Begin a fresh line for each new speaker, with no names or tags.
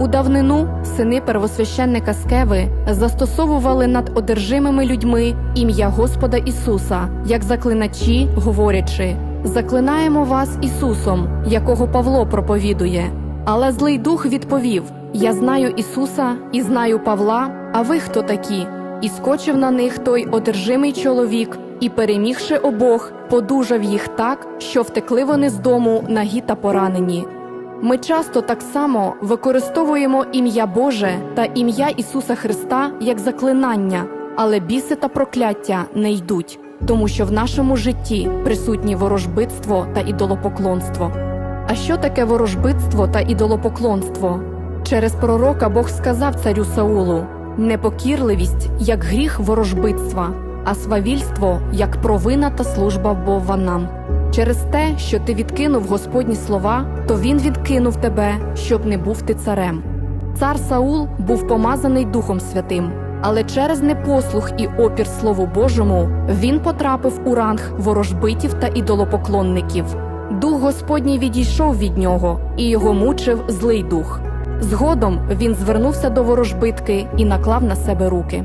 У давнину сини первосвященника Скеви застосовували над одержимими людьми ім'я Господа Ісуса, як заклиначі, говорячи: Заклинаємо вас Ісусом, якого Павло проповідує. Але злий дух відповів: Я знаю Ісуса і знаю Павла, а ви хто такі? І скочив на них той одержимий чоловік, і, перемігши обох, подужав їх так, що втекли вони з дому нагі та поранені. Ми часто так само використовуємо ім'я Боже та ім'я Ісуса Христа як заклинання, але біси та прокляття не йдуть, тому що в нашому житті присутні ворожбитство та ідолопоклонство. А що таке ворожбитство та ідолопоклонство? Через пророка Бог сказав царю Саулу: непокірливість як гріх ворожбитства, а свавільство як провина та служба Бога нам. Через те, що ти відкинув Господні слова, то він відкинув тебе, щоб не був ти царем. Цар Саул був помазаний Духом Святим, але через непослух і опір Слову Божому він потрапив у ранг ворожбитів та ідолопоклонників. Дух Господній відійшов від нього, і його мучив злий дух. Згодом він звернувся до ворожбитки і наклав на себе руки.